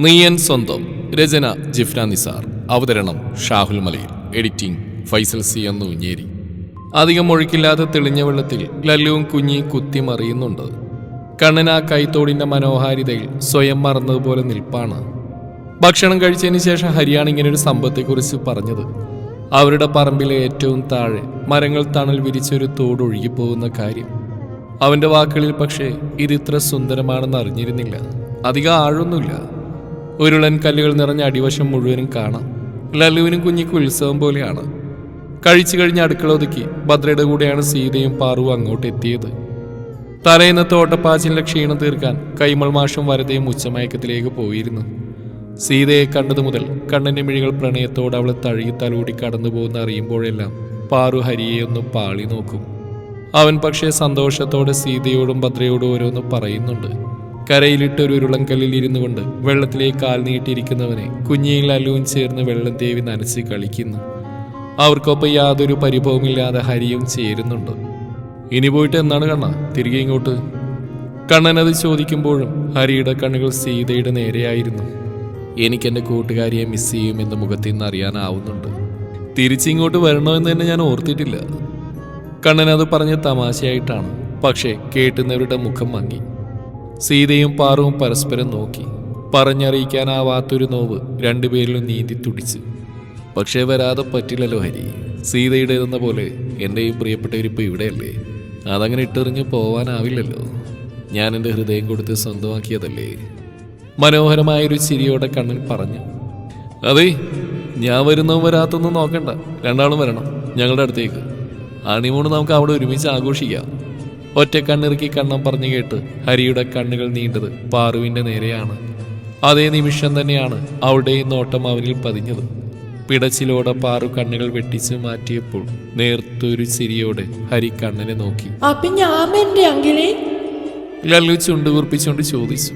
നീയൻ സ്വന്തം. രചന ജിഫ്ന നിസാർ. അവതരണം ഷാഹുൽ മലയിൽ. എഡിറ്റിംഗ് ഫൈസൽ സി എന്ന് ഉഞ്ഞേരി അധികം ഒഴുക്കില്ലാതെ തെളിഞ്ഞ വെള്ളത്തിൽ ലല്ലുവും കുഞ്ഞി കുത്തി മറിയുന്നുണ്ട്. കണ്ണൻ ആ കൈത്തോടിന്റെ മനോഹാരിതയിൽ സ്വയം മറന്നതുപോലെ നിൽപ്പാണ്. ഭക്ഷണം കഴിച്ചതിന് ശേഷം ഹരിയാണ് ഇങ്ങനെ ഒരു സംഭവത്തെക്കുറിച്ച് പറഞ്ഞത്. അവരുടെ പറമ്പിലെ ഏറ്റവും താഴെ മരങ്ങൾ തണൽ വിരിച്ചൊരു തോട് ഒഴുകിപ്പോകുന്ന കാര്യം. അവന്റെ വാക്കുകളിൽ പക്ഷേ ഇത് ഇത്ര സുന്ദരമാണെന്ന് അറിഞ്ഞിരുന്നില്ല. അധികം ആഴൊന്നുമില്ല ഉരുളൻ കല്ലുകൾ നിറഞ്ഞ അടിവശം മുഴുവനും കാണാം. ലല്ലുവിനും കുഞ്ഞിക്കും ഉത്സവം പോലെയാണ്. കഴിച്ചു കഴിഞ്ഞ് അടുക്കള ഒതുക്കി ഭദ്രയുടെ കൂടെയാണ് സീതയും പാറുവും അങ്ങോട്ട് എത്തിയത്. തലേന്ന് തോട്ടപ്പാച്ചിലെ ക്ഷീണം തീർക്കാൻ കൈമൾ മാഷും വരതയും ഉച്ചമയക്കത്തിലേക്ക് പോയിരുന്നു. സീതയെ കണ്ടതു മുതൽ കണ്ണന്റെ മിഴികൾ പ്രണയത്തോടെ അവളെ തഴുകി തലോടി കടന്നു പോകുന്ന അറിയുമ്പോഴെല്ലാം പാറു ഹരിയെ ഒന്ന് പാളി നോക്കും. അവൻ പക്ഷേ സന്തോഷത്തോടെ സീതയോടും ഭദ്രയോടും ഓരോന്ന് പറയുന്നുണ്ട്. കരയിലിട്ട ഒരു ഉരുളങ്കല്ലിൽ ഇരുന്നു കൊണ്ട് വെള്ളത്തിലേക്ക് കാൽ നീട്ടിയിരിക്കുന്നവനെ കുഞ്ഞിയും ലല്ലുവും ചേർന്ന് വെള്ളം ദേവി നനച്ച് കളിക്കുന്നു. അവർക്കൊപ്പം യാതൊരു പരിഭവമില്ലാതെ ഹരിയും ചേരുന്നുണ്ട്. ഇനി പോയിട്ട് എന്താണ് കണ്ണ? തിരികെ ഇങ്ങോട്ട്. കണ്ണൻ അത് ചോദിക്കുമ്പോഴും ഹരിയുടെ കണ്ണുകൾ സീതയുടെ നേരെയായിരുന്നു. എനിക്ക് എന്റെ കൂട്ടുകാരിയെ മിസ് ചെയ്യുമെന്ന് മുഖത്തിൽ നിന്ന് അറിയാനാവുന്നുണ്ട്. തിരിച്ചിങ്ങോട്ട് വരണമെന്ന് തന്നെ ഞാൻ ഓർത്തിട്ടില്ല. കണ്ണൻ അത് പറഞ്ഞ തമാശയായിട്ടാണ്. പക്ഷേ കേട്ടുന്നവരുടെ മുഖം മങ്ങി. സീതയും പാറുവും പരസ്പരം നോക്കി. പറഞ്ഞറിയിക്കാനാവാത്തൊരു നോവ് രണ്ടുപേരിലും നീന്തി തുടിച്ച്. പക്ഷേ വരാതെ പറ്റില്ലല്ലോ ഹരി. സീതയുടേതെന്ന പോലെ എന്റെയും പ്രിയപ്പെട്ടവരിപ്പോൾ ഇവിടെയല്ലേ? അതങ്ങനെ ഇട്ടെറിഞ്ഞ് പോവാനാവില്ലല്ലോ. ഞാൻ എന്റെ ഹൃദയം കൊടുത്ത് സ്വന്തമാക്കിയതല്ലേ? മനോഹരമായൊരു ചിരിയോടെ കണ്ണൻ പറഞ്ഞു. അതെ ഞാൻ വരുന്നതും വരാത്തൊന്നും നോക്കണ്ട. രണ്ടാളും വരണം ഞങ്ങളുടെ അടുത്തേക്ക്. അണിമൂണ് നമുക്ക് അവിടെ ഒരുമിച്ച് ആഘോഷിക്കാം. ഒറ്റ കണ്ണിറുക്കി കണ്ണം പറഞ്ഞു കേട്ട് ഹരിയുടെ കണ്ണുകൾ നീണ്ടത് പാറുവിന്റെ നേരെയാണ്. അതേ നിമിഷം തന്നെയാണ് അവളുടെയും നോട്ടം അവനിൽ പതിഞ്ഞത്. പിടച്ചിലോടെ പാറു കണ്ണുകൾ വെട്ടിച്ച് മാറ്റിയപ്പോൾ നേർത്തൊരു ചിരിയോടെ ഹരി കണ്ണനെ നോക്കി. ലല്ലു ചുണ്ടുകുറിപ്പിച്ചുകൊണ്ട് ചോദിച്ചു.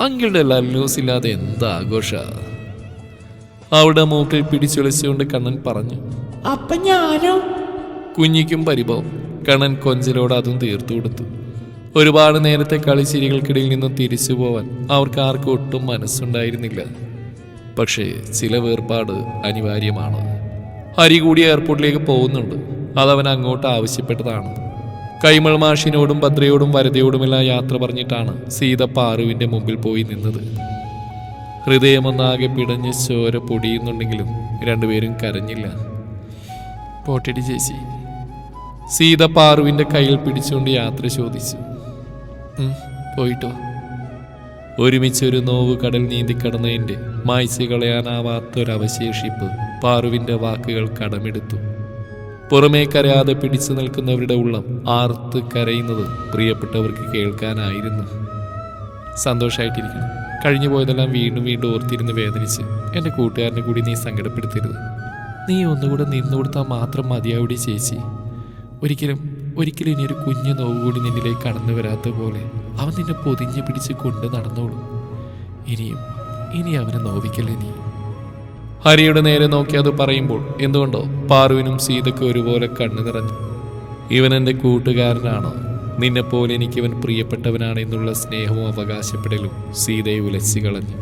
അങ്കിളുടെ ലല്ലൂസ് ഇല്ലാതെ എന്താ ആഘോഷ? അവിടെ മൂക്കിൽ പിടിച്ചൊളിച്ചുകൊണ്ട് കണ്ണൻ പറഞ്ഞു. അപ്പൊ ഞാനോ? കുഞ്ഞിക്കും പരിഭവം. കണ്ണൻ കൊഞ്ചലോട് അതും തീർത്തു കൊടുത്തു. ഒരുപാട് നേരത്തെ കളിച്ചിരികൾക്കിടയിൽ നിന്നും തിരിച്ചു പോവാൻ അവർക്ക് ആർക്കും ഒട്ടും മനസ്സുണ്ടായിരുന്നില്ല. പക്ഷേ ചില വേർപാട് അനിവാര്യമാണ്. ഹരി കൂടി എയർപോർട്ടിലേക്ക് പോകുന്നുണ്ട്. അതവൻ അങ്ങോട്ട് ആവശ്യപ്പെട്ടതാണ്. കൈമൾ മാഷിനോടും ഭദ്രയോടും വരതയോടുമെല്ലാം യാത്ര പറഞ്ഞിട്ടാണ് സീത പാറുവിന്റെ മുമ്പിൽ പോയി നിന്നത്. ഹൃദയമൊന്നാകെ പിടഞ്ഞ് ചോര പൊടിയുന്നുണ്ടെങ്കിലും രണ്ടുപേരും കരഞ്ഞില്ല. പോട്ടിടി ചേച്ചി. സീത പാറുവിന്റെ കയ്യിൽ പിടിച്ചുകൊണ്ട് യാത്ര ചോദിച്ചു. പോയിട്ടോ. ഒരുമിച്ചൊരു നോവ് കടൽ നീന്തിക്കടന്നതിന്റെ മായ്ച്ചു കളയാനാവാത്തൊരവശേഷിപ്പ് പാറുവിന്റെ വാക്കുകൾ കടമെടുത്തു. പുറമേ കരയാതെ പിടിച്ചു നിൽക്കുന്നവരുടെ ഉള്ളം ആർത്ത് കരയുന്നത് പ്രിയപ്പെട്ടവർക്ക് കേൾക്കാനായിരുന്നു. സന്തോഷമായിട്ടിരിക്കണം കഴിഞ്ഞു പോയതെല്ലാം വീണ്ടും വീണ്ടും ഓർത്തിരുന്ന് വേദനിച്ച് എന്റെ കൂട്ടുകാരനെ കൂടി നീ സങ്കടപ്പെടുത്തരുത്. നീ ഒന്നുകൂടെ നിന്നു കൊടുത്താൽ മാത്രം മതിയാവിടെ ചേച്ചി. ഒരിക്കലും ഒരിക്കലും ഇനി ഒരു കുഞ്ഞു നോവ് കൂടി നിന്നിലേക്ക് കടന്നു വരാത്ത പോലെ അവൻ നിന്നെ പൊതിഞ്ഞു പിടിച്ച് കൊണ്ട് നടന്നോളും. ഇനിയും ഇനി അവനെ നോവിക്കല്ലേ നീ? ഹരിയുടെ നേരെ നോക്കി അത് പറയുമ്പോൾ എന്തുകൊണ്ടോ പാർവിനും സീതയ്ക്കും ഒരുപോലെ കണ്ണു നിറഞ്ഞു. ഇവൻ എന്റെ കൂട്ടുകാരനാണ്. നിന്നെപ്പോലെ എനിക്കിവൻ പ്രിയപ്പെട്ടവനാണ് എന്നുള്ള സ്നേഹവും അവകാശപ്പെടലും സീതയെ ഉലച്ചു കളഞ്ഞു.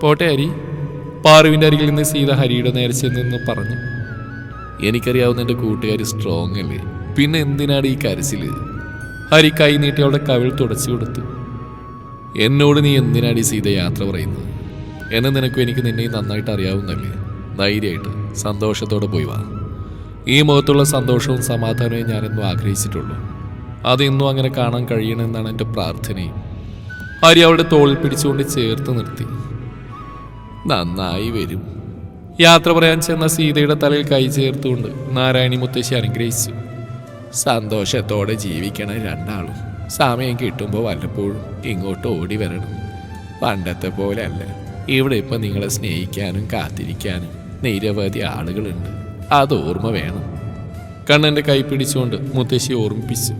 പോട്ടെ ഹരി. പാറുവിന്റെ അരികിൽ നിന്ന് സീത ഹരിയുടെ നേരെ ചെന്നു പറഞ്ഞു. എനിക്കറിയാവുന്ന എന്റെ കൂട്ടുകാരി സ്ട്രോങ് അല്ലേ? പിന്നെ എന്തിനാണ് ഈ കരച്ചിൽ ഹരി കൈ നീട്ടി അവളുടെ കവിൾ തുടച്ചു കൊടുത്തു. എന്നോട് നീ എന്തിനാണ് ഈ സീത യാത്ര പറയുന്നത്? എന്നെ നിനക്കും എനിക്ക് നിന്നെ നന്നായിട്ട് അറിയാവുന്നല്ലേ ധൈര്യമായിട്ട് സന്തോഷത്തോടെ പോയി വാ. ഈ മുഖത്തുള്ള സന്തോഷവും സമാധാനവും ഞാനെന്നും ആഗ്രഹിച്ചിട്ടുള്ളൂ. അതെന്നും അങ്ങനെ കാണാൻ കഴിയണമെന്നാണ് എന്റെ പ്രാർത്ഥനയും. ഹരി അവളുടെ തോളിൽ പിടിച്ചുകൊണ്ട് ചേർത്ത് നിർത്തി. നന്നായി വരും. യാത്ര പറയാൻ ചെന്ന സീതയുടെ തലയിൽ കൈ ചേർത്തുകൊണ്ട് നാരായണി മുത്തശ്ശി അനുഗ്രഹിച്ചു. സന്തോഷത്തോടെ ജീവിക്കണം രണ്ടാളും സമയം കിട്ടുമ്പോൾ വല്ലപ്പോഴും ഇങ്ങോട്ട് ഓടി വരണം. പണ്ടത്തെ പോലെ അല്ല ഇവിടെ ഇപ്പം നിങ്ങളെ സ്നേഹിക്കാനും കാത്തിരിക്കാനും നിരവധി ആളുകളുണ്ട്. അത് ഓർമ്മ വേണം. കണ്ണന്റെ കൈ പിടിച്ചുകൊണ്ട് മുത്തശ്ശി ഓർമ്മിപ്പിച്ചു.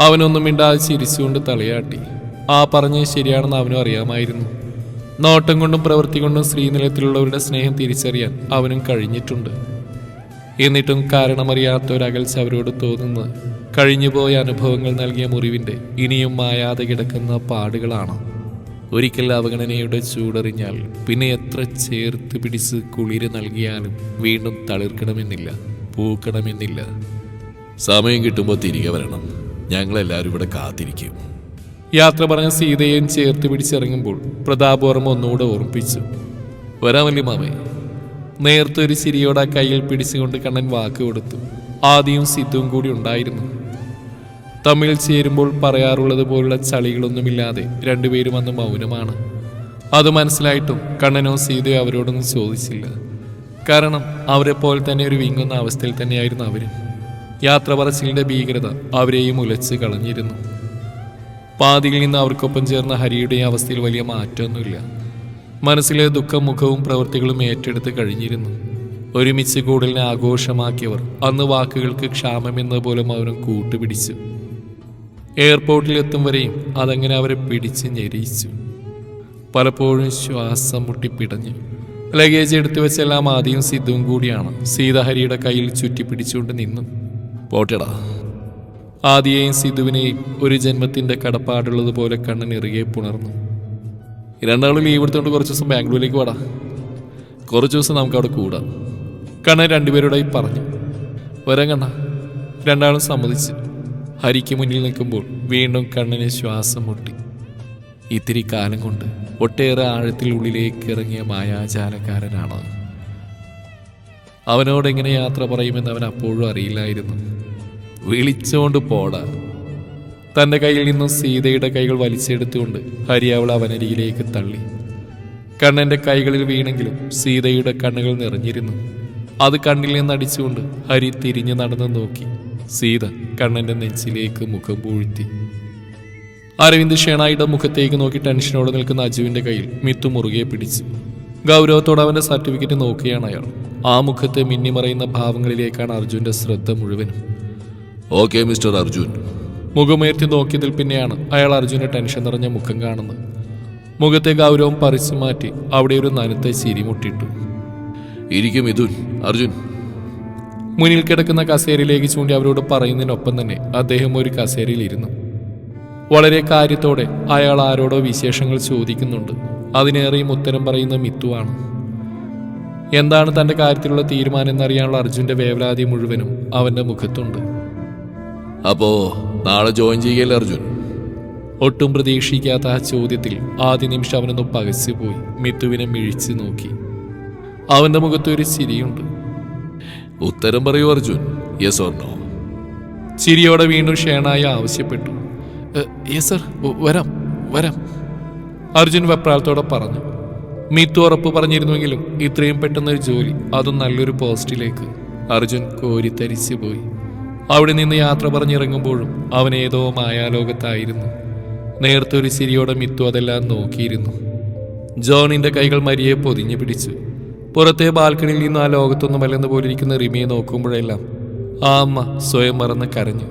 അവനൊന്നും മിണ്ടാതെ ചിരിച്ചുകൊണ്ട് തലയാട്ടി. ആ പറഞ്ഞത് ശരിയാണെന്ന് അവനും അറിയാമായിരുന്നു. നോട്ടം കൊണ്ടും പ്രവൃത്തി കൊണ്ടും ശ്രീനിലത്തിലുള്ളവരുടെ സ്നേഹം തിരിച്ചറിയാൻ അവനും കഴിഞ്ഞിട്ടുണ്ട്. എന്നിട്ടും കാരണമറിയാത്ത ഒരകൽച്ച അവരോട് തോന്നുന്നത് കഴിഞ്ഞുപോയ അനുഭവങ്ങൾ നൽകിയ മുറിവിന്റെ ഇനിയും മായാതെ കിടക്കുന്ന പാടുകളാണ്. ഒരിക്കൽ അവഗണനയുടെ ചൂടറിഞ്ഞാൽ പിന്നെ എത്ര ചേർത്ത് പിടിച്ച് കുളിര് നൽകിയാലും വീണ്ടും തളിർക്കണമെന്നില്ല പൂക്കണമെന്നില്ല. സമയം കിട്ടുമ്പോൾ തിരികെ വരണം. ഞങ്ങളെല്ലാവരും ഇവിടെ കാത്തിരിക്കും. യാത്ര പറഞ്ഞ സീതയെയും ചേർത്ത് പിടിച്ചിറങ്ങുമ്പോൾ പ്രതാപ് ഓർമ്മ ഒന്നുകൂടെ ഓർമ്മിപ്പിച്ചു. വരാമല്ലേ മാമേ. നേരത്തെ ഒരു ചിരിയോടെ കയ്യിൽ പിടിച്ചുകൊണ്ട് കണ്ണൻ വാക്ക് കൊടുത്തു. ആദ്യവും സിദ്ധുവും കൂടി ഉണ്ടായിരുന്നു. തമ്മിൽ ചേരുമ്പോൾ പറയാറുള്ളത് പോലുള്ള ചളികളൊന്നുമില്ലാതെ രണ്ടുപേരും അന്ന് മൗനമാണ്. അത് മനസ്സിലായിട്ടും കണ്ണനോ സീതയോ അവരോടൊന്നും ചോദിച്ചില്ല. കാരണം അവരെ പോലെ തന്നെ ഒരു വിങ്ങുന്ന അവസ്ഥയിൽ തന്നെയായിരുന്നു അവരും. യാത്ര പറച്ചിലിന്റെ ഭീകരത അവരെയും ഉലച്ച് കളഞ്ഞിരുന്നു. പാതിയിൽ നിന്ന് അവർക്കൊപ്പം ചേർന്ന ഹരിയുടെ അവസ്ഥയിൽ വലിയ മാറ്റമൊന്നുമില്ല. മനസ്സിലെ ദുഃഖം മുഖവും പ്രവൃത്തികളും ഏറ്റെടുത്ത് കഴിഞ്ഞിരുന്നു. ഒരുമിച്ച് കൂടലിനെ ആഘോഷമാക്കിയവർ അന്ന് വാക്കുകൾക്ക് ക്ഷാമമെന്ന പോലും അവരും കൂട്ടുപിടിച്ചു. എയർപോർട്ടിൽ എത്തും വരെയും അതങ്ങനെ അവരെ പിടിച്ച് ഞെരിയിച്ചു പലപ്പോഴും ശ്വാസം മുട്ടി പിടഞ്ഞു ലഗേജ് എടുത്തു വെച്ചെല്ലാം ആദ്യം സിദ്ധുവും കൂടിയാണ് സീതഹരിയുടെ കയ്യിൽ ചുറ്റി പിടിച്ചുകൊണ്ട് നിന്നു. പോട്ടെടാ. ആദിയെയും സിധുവിനെയും ഒരു ജന്മത്തിന്റെ കടപ്പാടുള്ളതുപോലെ കണ്ണിനിറുകെ പുണർന്നു. രണ്ടാളും ലീവ് എടുത്തുകൊണ്ട് കുറച്ച് ദിവസം ബാംഗ്ലൂരിലേക്ക് വാടാ. കുറച്ച് ദിവസം നമുക്ക് അവിടെ കൂടാം. കണ്ണൻ രണ്ടുപേരോടായി പറഞ്ഞു. വരാൻ കണ്ണ. രണ്ടാളും സമ്മതിച്ച്. ഹരിക്ക് മുന്നിൽ നിൽക്കുമ്പോൾ വീണ്ടും കണ്ണിന് ശ്വാസം മുട്ടി. ഇത്തിരി കാലം കൊണ്ട് ഒട്ടേറെ ആഴത്തിൽ ഉള്ളിലേക്ക് ഇറങ്ങിയ മായാജാലക്കാരനാണ്. അവനോട് എങ്ങനെ യാത്ര പറയുമെന്ന് അവൻ അപ്പോഴും അറിയില്ലായിരുന്നു. വിളിച്ചുകൊണ്ട് പോട. തന്റെ കയ്യിൽ നിന്നും സീതയുടെ കൈകൾ വലിച്ചെടുത്തുകൊണ്ട് ഹരി അവൾ അവനരിയിലേക്ക് തള്ളി. കണ്ണന്റെ കൈകളിൽ വീണെങ്കിലും സീതയുടെ കണ്ണുകൾ നിറഞ്ഞിരുന്നു. അത് കണ്ണിൽ നിന്ന് അടിച്ചുകൊണ്ട് ഹരി തിരിഞ്ഞു നടന്നു നോക്കി. സീത കണ്ണന്റെ നെഞ്ചിലേക്ക് മുഖം പൂഴ്ത്തി. അരവിന്ദ് ഷേണായിയുടെ മുഖത്തേക്ക് നോക്കി ടെൻഷനോടെ നിൽക്കുന്ന അജുവിന്റെ കയ്യിൽ മിത്തു മുറുകെ പിടിച്ചു. ഗൗരവത്തോടെ അവന്റെ സർട്ടിഫിക്കറ്റ് നോക്കുകയാണ് അയാൾ. ആ മുഖത്തെ മിന്നിമറയുന്ന ഭാവങ്ങളിലേക്കാണ് അർജുന്റെ ശ്രദ്ധ മുഴുവനും. Okay mister Arjun. മുഖമുയർത്തി നോക്കിയതിൽ പിന്നെയാണ് അയാൾ അർജുനെ ടെൻഷൻ നിറഞ്ഞ മുഖം കാണുന്നത്. മുഖത്തെ ഗൗരവം പറിച്ചു മാറ്റി അവിടെ ഒരു നനത്തെ ചിരി മുട്ടിട്ടു ഇരിക്കും മിഥുൻ അർജുൻ. മുന്നിൽ കിടക്കുന്ന കസേരയിലേക്ക് ചൂണ്ടി അവരോട് പറയുന്നതിനൊപ്പം തന്നെ അദ്ദേഹം ഒരു കസേരയിൽ ഇരുന്നു വളരെ കാര്യത്തോടെ അയാൾ ആരോടോ വിശേഷങ്ങൾ ചോദിക്കുന്നുണ്ട്. അതിനേറെയും ഉത്തരം പറയുന്ന മിത്തുവാണ് എന്താണ് തന്റെ കാര്യത്തിലുള്ള തീരുമാനം എന്നറിയാനുള്ള അർജുന്റെ വേവലാതി മുഴുവനും അവന്റെ മുഖത്തുണ്ട്. അപ്പോ നാളെ ജോയിൻ ചെയ്യല്ലേ അർജുൻ? ഒട്ടും പ്രതീക്ഷിക്കാത്ത ആ ചോദ്യത്തിൽ ആദ്യ നിമിഷം അവനൊന്ന് പകച്ചുപോയി മിത്തുവിനെ മിഴിച്ചു നോക്കി. അവന്റെ മുഖത്ത് ഒരു ചിരിയുണ്ട്. ഉത്തരം പറയൂ അർജുൻ. യെസ് ഓർ നോ ചിരിയോടെ വീണ്ടും ഷേണായി ആവശ്യപ്പെട്ടു. യെസ് സർ വരാം വരാം. അർജുൻ വെപ്രാളത്തോടെ പറഞ്ഞു. മിത്തു ഉറപ്പ് പറഞ്ഞിരുന്നുവെങ്കിലും ഇത്രയും പെട്ടെന്നൊരു ജോലി അതും നല്ലൊരു പോസ്റ്റിലേക്ക്. അർജുൻ കോരിത്തരിച്ചു പോയി അവിടെ നിന്ന് യാത്ര പറഞ്ഞിറങ്ങുമ്പോഴും അവൻ ഏതോ മായാലോകത്തായിരുന്നു. നേരത്തെ ഒരു ചിരിയോടെ മിത്തു അതെല്ലാം നോക്കിയിരുന്നു. ജോണിന്റെ കൈകൾ മരിയെ പൊതിഞ്ഞു പിടിച്ചു. പുറത്തെ ബാൽക്കണിയിൽ നിന്ന് ആ ലോകത്തൊന്നുമല്ലെന്ന പോലെ ഇരിക്കുന്ന റിമിയെ നോക്കുമ്പോഴെല്ലാം ആ അമ്മ സ്വയം മറന്ന് കരഞ്ഞു.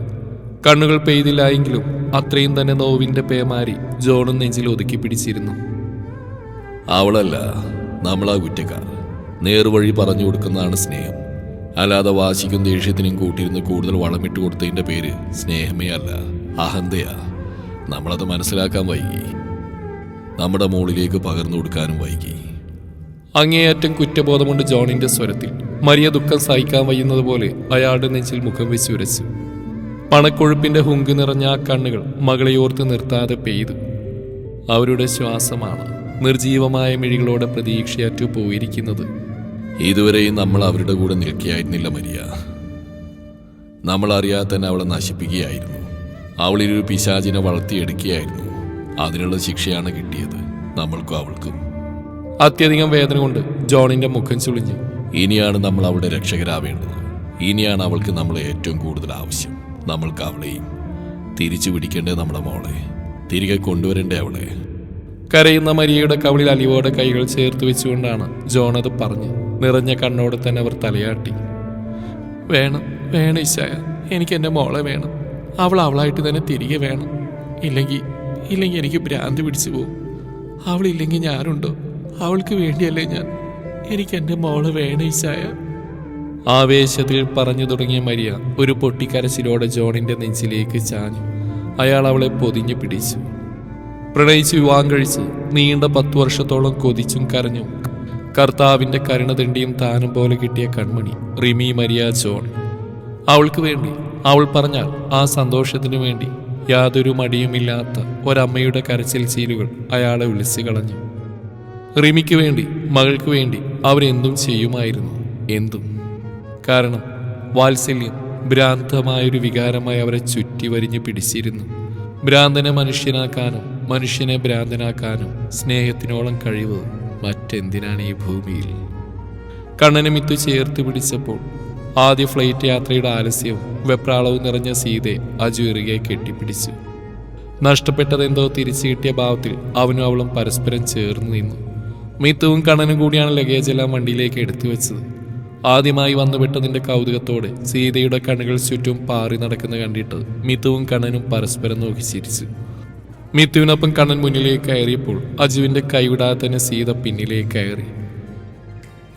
കണ്ണുകൾ പെയ്തില്ലായെങ്കിലും അത്രയും തന്നെ നോവിന്റെ പേമാരി ജോണും നെഞ്ചിൽ ഒതുക്കി പിടിച്ചിരുന്നു. അവളല്ല നമ്മളാ കുറ്റക്കാർ. നേർവഴി പറഞ്ഞു കൊടുക്കുന്നതാണ് സ്നേഹം. അല്ലാതെ വാശിക്കും ദേഷ്യത്തിനും കൂട്ടിയിരുന്ന് കൂടുതൽ വളമിട്ട് കൊടുത്തതിന്റെ പേര് സ്നേഹമേ അല്ല അഹന്തയാ. നമ്മളത് മനസ്സിലാക്കാൻ വൈകി. നമ്മുടെ മുകളിലേക്ക് പകർന്നു കൊടുക്കാനും വൈകി. അങ്ങേയറ്റം കുറ്റബോധമുണ്ട് ജോണിന്റെ സ്വരത്തിൽ. മരിയ ദുഃഖം സഹിക്കാൻ വയ്യുന്നത് പോലെ അയാളുടെ നെഞ്ചിൽ മുഖം വെച്ച് ഉരച്ചു. പണക്കൊഴുപ്പിന്റെ ഹുങ്ക് നിറഞ്ഞ ആ കണ്ണുകൾ മകളെ ഓർത്ത് നിർത്താതെ പെയ്തു. അവരുടെ ശ്വാസമാണ് നിർജീവമായ മിഴികളോടെ പ്രതീക്ഷയറ്റു പോയിരിക്കുന്നത്. ഇതുവരെയും നമ്മൾ അവരുടെ കൂടെ നിൽക്കുകയായിരുന്നില്ല മരിയ. നമ്മൾ അറിയാതെ തന്നെ അവളെ നശിപ്പിക്കുകയായിരുന്നു. അവളിലൊരു പിശാചിനെ വളർത്തിയെടുക്കുകയായിരുന്നു. അതിനുള്ള ശിക്ഷയാണ് കിട്ടിയത് നമ്മൾക്കും അവൾക്കും. അത്യധികം വേദന കൊണ്ട് ജോണിന്റെ മുഖം ചുളിഞ്ഞ്. ഇനിയാണ് നമ്മൾ അവളുടെ രക്ഷകരാവേണ്ടത്. ഇനിയാണ് അവൾക്ക് നമ്മളെ ഏറ്റവും കൂടുതൽ ആവശ്യം. നമ്മൾക്ക് അവളെയും തിരിച്ചു പിടിക്കേണ്ടേ നമ്മുടെ മോളെ. തിരികെ കൊണ്ടുവരണ്ടേ അവളെ. കരയുന്ന മരിയയുടെ കവളിൽ അലിവോടെ കൈകൾ ചേർത്ത് വെച്ചുകൊണ്ടാണ് ജോൺ അത് പറഞ്ഞു നിറഞ്ഞ കണ്ണോടെ തന്നെ അവർ തലയാട്ടി. വേണം വേണം ഇശായ എനിക്ക് എന്റെ മോളെ വേണം. അവൾ അവളായിട്ട് തന്നെ തിരികെ വേണം. ഇല്ലെങ്കിൽ ഇല്ലെങ്കിൽ എനിക്ക് ഭ്രാന്ത് പിടിച്ചു പോകും അവളില്ലെങ്കിൽ ഞാനുണ്ടോ? അവൾക്ക് വേണ്ടിയല്ലേ ഞാൻ. എനിക്ക് എന്റെ മോൾ വേണം ഇശായ ആവേശത്തിൽ പറഞ്ഞു തുടങ്ങിയ മരിയ ഒരു പൊട്ടിക്കരച്ചിലോടെ ജോണിന്റെ നെഞ്ചിലേക്ക് ചാഞ്ഞു. അയാൾ അവളെ പൊതിഞ്ഞു പിടിച്ചു. പ്രണയിച്ച് വിവാഹം കഴിച്ച് നീണ്ട പത്തു വർഷത്തോളം കൊതിച്ചും കരഞ്ഞും കർത്താവിന്റെ കരുണ തെണ്ടിയും താനും പോലെ കിട്ടിയ കൺമണി റിമി മരിയ ജോൺ. അവൾക്ക് വേണ്ടി അവൾ പറഞ്ഞാൽ ആ സന്തോഷത്തിനു വേണ്ടി യാതൊരു മടിയുമില്ലാത്ത ഒരമ്മയുടെ കരച്ചിൽ ചീലുകൾ അയാളെ വിളിച്ചു കളഞ്ഞു. റിമിക്ക് വേണ്ടി മകൾക്ക് വേണ്ടി അവരെന്തും ചെയ്യുമായിരുന്നു എന്തും. കാരണം വാത്സല്യം ഭ്രാന്തമായൊരു വികാരമായി അവരെ ചുറ്റി വരിഞ്ഞു പിടിച്ചിരുന്നു. ഭ്രാന്തനെ മനുഷ്യനാക്കാനും മനുഷ്യനെ ഭ്രാന്തനാക്കാനും സ്നേഹത്തിനോളം കഴിവ് മറ്റെന്തിനാണ് ഈ ഭൂമിയിൽ? കണ്ണനെ മിത്തു ചേർത്ത് പിടിച്ചപ്പോൾ ആദ്യ ഫ്ലൈറ്റ് യാത്രയുടെ ആലസ്യവും വെപ്രാളവും നിറഞ്ഞ സീതയെ അജു ഇറുകെ കെട്ടിപ്പിടിച്ചു. നഷ്ടപ്പെട്ടതെന്തോ തിരിച്ചു കിട്ടിയ ഭാവത്തിൽ അവനും അവളും പരസ്പരം ചേർന്ന് നിന്നു. മിത്തുവും കണ്ണനും കൂടിയാണ് ലഗേജ് എല്ലാം വണ്ടിയിലേക്ക് എടുത്തു വെച്ചത്. ആദ്യമായി വന്നുപെട്ടതിന്റെ കൗതുകത്തോടെ സീതയുടെ കണ്ണുകൾ ചുറ്റും പാറി നടക്കുന്ന കണ്ടിട്ട് മിത്തുവും കണ്ണനും പരസ്പരം നോക്കി ചിരിച്ചു. മിത്തുവിനൊപ്പം കണ്ണൻ മുന്നിലേക്ക് കയറിയപ്പോൾ അജുവിന്റെ കൈവിടാതെ തന്നെ സീത പിന്നിലേക്ക് കയറി.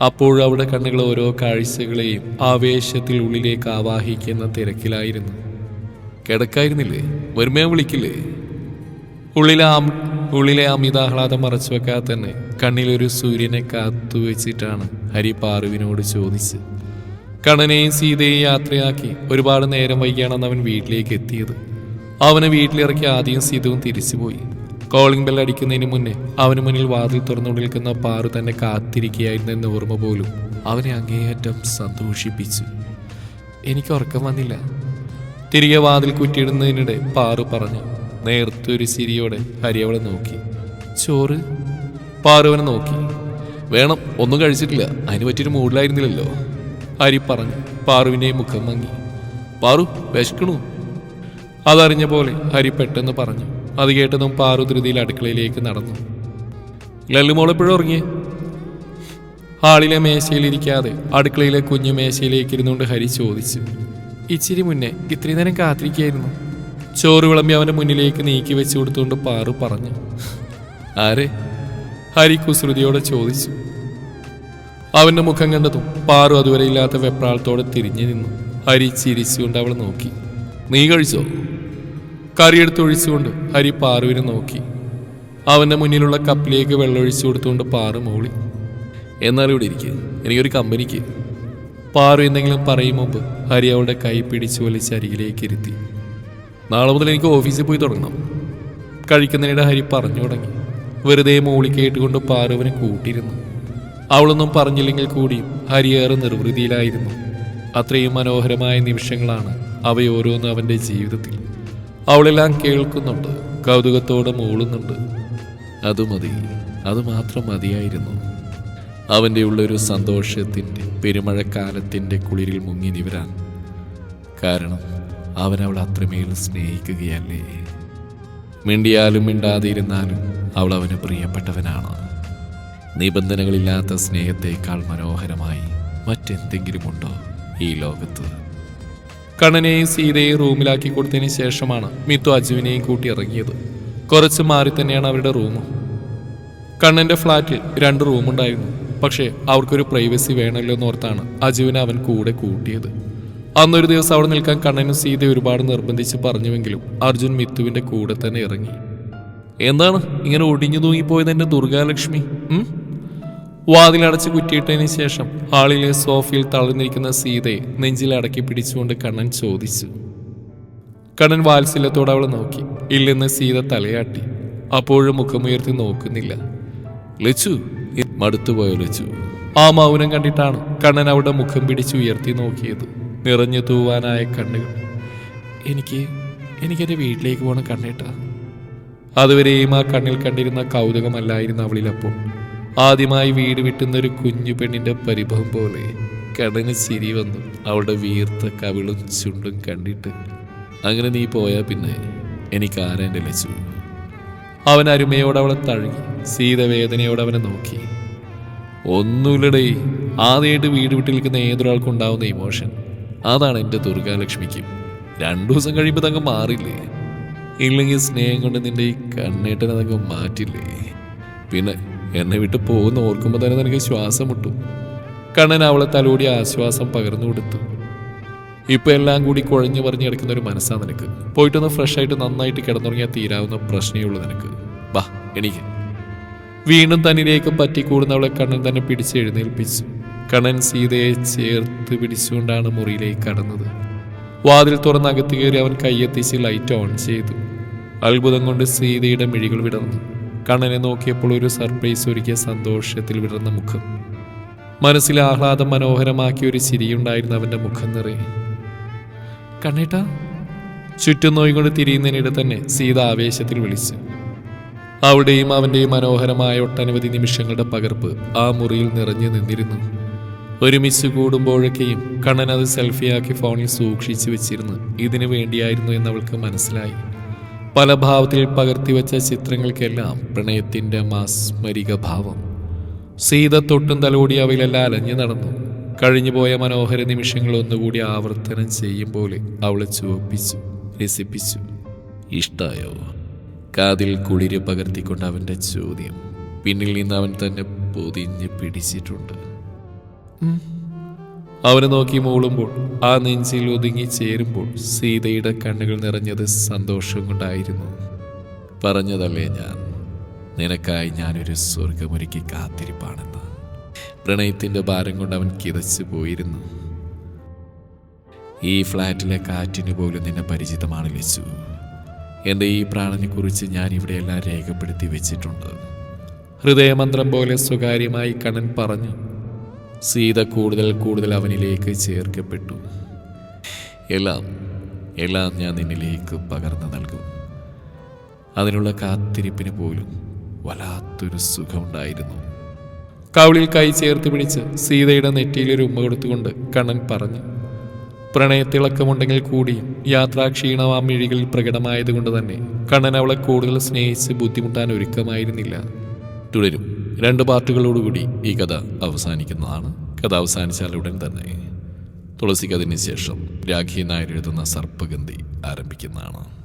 അപ്പോഴും അവിടെ കണ്ണുകൾ ഓരോ കാഴ്ചകളെയും ആവേശത്തിൽ ഉള്ളിലേക്ക് ആവാഹിക്കുന്ന തിരക്കിലായിരുന്നു. കിടക്കായിരുന്നില്ലേ? വരുമ്പോ വിളിക്കില്ലേ? ഉള്ളിലെ ഉള്ളിലെ അമിതാഹ്ലാദം മറച്ചു വെക്കാതെ തന്നെ കണ്ണിലൊരു സൂര്യനെ കാത്തു വെച്ചിട്ടാണ് ഹരി പാറുവിനോട് ചോദിച്ച് കണ്ണനെയും സീതയെയും യാത്രയാക്കി ഒരുപാട് നേരം വൈകിയാണെന്ന് അവൻ വീട്ടിലേക്ക് എത്തിയത്. അവനെ വീട്ടിലിറക്കി ആദ്യം സീതവും തിരിച്ചുപോയി. കോളിംഗ് ബെൽ അടിക്കുന്നതിന് മുന്നേ അവന് മുന്നിൽ വാതിൽ തുറന്നു നിൽക്കുന്ന പാറു തന്നെ കാത്തിരിക്കുകയായിരുന്നു എന്ന ഓർമ്മ പോലും അവനെ അങ്ങേയറ്റം സന്തോഷിപ്പിച്ചു. എനിക്ക് ഉറക്കം വന്നില്ല. തിരികെ വാതിൽ കുറ്റിയിടുന്നതിനിടെ പാറു പറഞ്ഞു. നേർത്തൊരു ചിരിയോടെ ഹരി അവളെ നോക്കി. ചോറ്? പാറുവനെ നോക്കി. വേണം ഒന്നും കഴിച്ചിട്ടില്ല. അതിന് പറ്റിയൊരു മൂഡിലായിരുന്നില്ലല്ലോ ഹരി പറഞ്ഞു. പാറുവിനെ മുഖം മങ്ങി. പാറു വിശക്കണു. അതറിഞ്ഞ പോലെ ഹരി പെട്ടെന്ന് പറഞ്ഞു. അത് കേട്ടതും പാറു ധൃതിയിൽ അടുക്കളയിലേക്ക് നടന്നു. ലല്ലുമോളെപ്പോഴും ഉറങ്ങിയേ? ഹാളിലെ മേശയിലിരിക്കാതെ അടുക്കളയിലെ കുഞ്ഞു മേശയിലേക്ക് ഇരുന്നുകൊണ്ട് ഹരി ചോദിച്ചു. ഇച്ചിരി മുന്നേ ഇത്രയും നേരം കാത്തിരിക്കായിരുന്നു. ചോറ് വിളമ്പി അവന്റെ മുന്നിലേക്ക് നീക്കി വെച്ചു കൊടുത്തുകൊണ്ട് പാറു പറഞ്ഞു. ആരെ? ഹരി കുസൃതിയോടെ ചോദിച്ചു. അവന്റെ മുഖം കണ്ടതും പാറു അതുവരെ ഇല്ലാത്ത വെപ്രാളത്തോടെ തിരിഞ്ഞു നിന്നു. ഹരി ചിരിച്ചുകൊണ്ട് അവളെ നോക്കി. നീ കഴിച്ചോ? കറിയെടുത്ത് ഒഴിച്ചുകൊണ്ട് ഹരി പാറുവിനെ നോക്കി. അവന്റെ മുന്നിലുള്ള കപ്പിലേക്ക് വെള്ളമൊഴിച്ചു കൊടുത്തുകൊണ്ട് പാറു മൂളി എന്നാൽ ഇവിടെ ഇരിക്കുക എനിക്കൊരു കമ്പനിക്ക്. പാറു എന്തെങ്കിലും പറയും മുമ്പ് ഹരി അവളുടെ കൈ പിടിച്ചു വലിച്ച് അരികിലേക്ക് ഇരുത്തി. നാളെ മുതൽ എനിക്ക് ഓഫീസിൽ പോയി തുടങ്ങണം. കഴിക്കുന്നതിനിടെ ഹരി പറഞ്ഞു തുടങ്ങി. വെറുതെ മോളി കേട്ടുകൊണ്ട് പാറുവിനെ കൂട്ടിയിരുന്നു അവളൊന്നും പറഞ്ഞില്ലെങ്കിൽ കൂടിയും ഏറെ നിർവൃതിയിലായിരുന്നു. അത്രയും മനോഹരമായ നിമിഷങ്ങളാണ് അവയോരോന്നും അവന്റെ ജീവിതത്തിൽ. അവളെല്ലാം കേൾക്കുന്നുണ്ട് കൗതുകത്തോടെ മൂളുന്നുണ്ട്. അത് മതി അത് മാത്രം മതിയായിരുന്നു. അവന്റെ ഉള്ളൊരു സന്തോഷത്തിന്റെ പെരുമഴക്കാലത്തിന്റെ കുളിരിൽ മുങ്ങി നിവരാൻ. കാരണം അവൻ അവൾ അത്രമേൽ സ്നേഹിക്കുകയല്ലേ? മിണ്ടിയാലും മിണ്ടാതെ ഇരുന്നാലും അവൾ അവന് പ്രിയപ്പെട്ടവനാണ്. നിബന്ധനകളില്ലാത്ത സ്നേഹത്തേക്കാൾ മനോഹരമായി മറ്റെന്തെങ്കിലുമുണ്ടോ ഈ ലോകത്ത്? കണ്ണനെയും സീതയെയും റൂമിലാക്കി കൊടുത്തതിന് ശേഷമാണ് മിത്തു അജുവിനെയും കൂട്ടി ഇറങ്ങിയത് കുറച്ച് മാറി തന്നെയാണ് അവരുടെ റൂം കണ്ണന്റെ ഫ്ലാറ്റിൽ രണ്ട് റൂമുണ്ടായിരുന്നു. പക്ഷേ അവർക്കൊരു പ്രൈവസി വേണമല്ലോ എന്നോർത്താണ് അജുവിനെ അവൻ കൂടെ കൂട്ടിയത്. അന്നൊരു ദിവസം അവിടെ നിൽക്കാൻ കണ്ണനും സീത ഒരുപാട് നിർബന്ധിച്ച് പറഞ്ഞുവെങ്കിലും അർജുൻ മിത്തുവിന്റെ കൂടെ തന്നെ ഇറങ്ങി. എന്താണ്? ഇങ്ങനെ ഒടിഞ്ഞു തൂങ്ങിപ്പോയത് എന്റെ ദുർഗാലക്ഷ്മി? വാതിലടച്ച് കുറ്റിയിട്ടതിന് ശേഷം ആളിലെ സോഫയിൽ തളർന്നിരിക്കുന്ന സീതയെ നെഞ്ചിൽ അടക്കി പിടിച്ചുകൊണ്ട് കണ്ണൻ ചോദിച്ചു. കണ്ണൻ വാത്സല്യത്തോടെ അവളെ നോക്കി. ഇല്ലെന്ന് സീത തലയാട്ടി. അപ്പോഴും മുഖമുയർത്തി നോക്കുന്നില്ല. ലച്ചു മടുത്തുപോയ ലച്ചു? ആ മൗനം കണ്ടിട്ടാണ് കണ്ണൻ അവളുടെ മുഖം പിടിച്ചു ഉയർത്തി നോക്കിയത്. നിറഞ്ഞു തൂവാനായ കണ്ണുകൾ. എനിക്ക് എനിക്കെന്റെ വീട്ടിലേക്ക് പോകണം കണ്ണേട്ടാ. അതുവരെയും ആ കണ്ണിൽ കണ്ടിരുന്ന കൗതുകമല്ലായിരുന്നു അവളിൽ അപ്പോൾ ആദ്യമായി വീട് വിട്ടുന്ന ഒരു കുഞ്ഞു പെണ്ണിന്റെ പരിഭവം പോലെ കടന് ചിരി വന്നു. അവളുടെ വീർത്ത കവിളും ചുണ്ടും കണ്ടിട്ട് അങ്ങനെ നീ പോയാ പിന്നെ എനിക്ക് ആരെ ലച്ചു അവൻ അരുമയോടെ അവളെ തഴുകി സീതവേദനയോടെ അവനെ നോക്കി. ഒന്നുമില്ലടേ ആദ്യമായിട്ട് വീട് വിട്ട് നിൽക്കുന്ന ഏതൊരാൾക്കും ഉണ്ടാവുന്ന ഇമോഷൻ. അതാണ് എന്റെ ദുർഗാലക്ഷ്മിക്കും. രണ്ടു ദിവസം കഴിയുമ്പോൾ തങ്ങ് മാറില്ലേ? ഇല്ലെങ്കിൽ സ്നേഹം കൊണ്ട് നിന്റെ ഈ കണ്ണേട്ടനെ അതങ്ങ് മാറ്റില്ലേ? പിന്നെ എന്നെ വിട്ട് പോകുന്ന ഓർക്കുമ്പോൾ തന്നെ നിനക്ക് ശ്വാസം മുട്ടു. കണ്ണൻ അവളെ തലോടി ആശ്വാസം പകർന്നു കൊടുത്തു. ഇപ്പൊ എല്ലാം കൂടി കുഴഞ്ഞു പറഞ്ഞു കിടക്കുന്ന ഒരു മനസ്സാ നിനക്ക്. പോയിട്ടൊന്ന് ഫ്രഷ് ആയിട്ട് നന്നായിട്ട് കിടന്നുറങ്ങിയാൽ തീരാവുന്ന പ്രശ്നമേ ഉള്ളൂ നിനക്ക്. ബാ എനിക്ക് വീണ്ടും തന്നിലേക്ക് പറ്റിക്കൂടുന്നവളെ കണ്ണൻ തന്നെ പിടിച്ച് എഴുന്നേൽപ്പിച്ചു. കണ്ണൻ സീതയെ ചേർത്ത് പിടിച്ചുകൊണ്ടാണ് മുറിയിലേക്ക് കടന്നത്. വാതിൽ തുറന്നകത്ത് കയറി അവൻ കയ്യെത്തിച്ച് ലൈറ്റ് ഓൺ ചെയ്തു. അത്ഭുതം കൊണ്ട് സീതയുടെ മിഴികൾ വിടർന്നു. കണ്ണനെ നോക്കിയപ്പോൾ ഒരു സർപ്രൈസ് ഒരുക്കിയ സന്തോഷത്തിൽ വിടർന്ന മുഖം. മനസ്സിലെ ആഹ്ലാദം മനോഹരമാക്കിയ ഒരു ചിരിയുണ്ടായിരുന്നു അവന്റെ മുഖം നിറയെ. കണ്ണേട്ടാ ചുറ്റും നോയിക്കൊണ്ട് തിരിയുന്നതിനിടെ തന്നെ സീത ആവേശത്തിൽ വിളിച്ചു. അവിടെയും അവന്റെയും മനോഹരമായ ഒട്ടനവധി നിമിഷങ്ങളുടെ പകർപ്പ് ആ മുറിയിൽ നിറഞ്ഞു നിന്നിരുന്നു. മിസ് കൂടുമ്പോഴൊക്കെയും കണ്ണൻ അത് സെൽഫിയാക്കി ഫോണിൽ സൂക്ഷിച്ചു വെച്ചിരുന്നു. ഇതിനു വേണ്ടിയായിരുന്നു എന്നവൾക്ക് മനസ്സിലായി. പല ഭാവത്തിൽ പകർത്തിവെച്ച ചിത്രങ്ങൾക്കെല്ലാം പ്രണയത്തിന്റെ മാസ്മരിക ഭാവം. സീത തൊട്ടും തലോടി അവയിലെല്ലാം അലഞ്ഞു നടന്നു. കഴിഞ്ഞുപോയ മനോഹര നിമിഷങ്ങൾ ഒന്നുകൂടി ആവർത്തനം ചെയ്യും പോലെ അവളെ ചുവപ്പിച്ചു രസിപ്പിച്ചു. ഇഷ്ടായോ? കാതിൽ കുളിര് പകർത്തിക്കൊണ്ട് അവന്റെ ചോദ്യം പിന്നിൽ നിന്ന് അവൻ തന്നെ പൊതിഞ്ഞ് പിടിച്ചിട്ടുണ്ട്. അവനെ നോക്കി മൂളുമ്പോൾ ആ നെഞ്ചിൽ ഒതുങ്ങി ചേരുമ്പോൾ സീതയുടെ കണ്ണുകൾ നിറഞ്ഞത് സന്തോഷം കൊണ്ടായിരുന്നു പറഞ്ഞതല്ലേ ഞാൻ? നിനക്കായി ഞാനൊരു സ്വർഗമൊരുക്കി കാത്തിരിപ്പാണെന്ന്. പ്രണയത്തിന്റെ ഭാരം കൊണ്ട് അവൻ കിതച്ചു പോയിരുന്നു. ഈ ഫ്ലാറ്റിലെ കാറ്റിന് പോലും നിന്നെ പരിചിതമാണ് ലച്ചു എന്റെ ഈ പ്രാണനെക്കുറിച്ച് ഞാൻ ഇവിടെയെല്ലാം രേഖപ്പെടുത്തി വെച്ചിട്ടുണ്ട്. ഹൃദയമന്ത്രം പോലെ സ്വകാര്യമായി കണ്ണൻ പറഞ്ഞു സീത കൂടുതൽ കൂടുതൽ അവനിലേക്ക് ചേർക്കപ്പെട്ടു. എല്ലാം എല്ലാം ഞാൻ നിന്നിലേക്ക് പകർന്നു നൽകും. അതിനുള്ള കാത്തിരിപ്പിന് പോലും വല്ലാത്തൊരു സുഖമുണ്ടായിരുന്നു. കവിളിൽ കൈ ചേർത്ത് പിടിച്ച് സീതയുടെ നെറ്റിയിലൊരു ഉമ്മ കൊടുത്തുകൊണ്ട് കണ്ണൻ പറഞ്ഞു പ്രണയത്തിളക്കമുണ്ടെങ്കിൽ കൂടിയും യാത്രാക്ഷീണം ആ മിഴികളിൽ പ്രകടമായതുകൊണ്ട് തന്നെ കണ്ണൻ അവളെ കൂടുതൽ സ്നേഹിച്ച് ബുദ്ധിമുട്ടാൻ ഒരുക്കമായിരുന്നില്ല. തുടരും. രണ്ട് പാർട്ടുകളോടുകൂടി ഈ കഥ അവസാനിക്കുന്നതാണ്. കഥ അവസാനിച്ചാൽ ഉടൻ തന്നെ. തുളസിക്കതിന് ശേഷം രാഖി നായർ എഴുതുന്ന സർപ്പഗന്ധി ആരംഭിക്കുന്നതാണ്.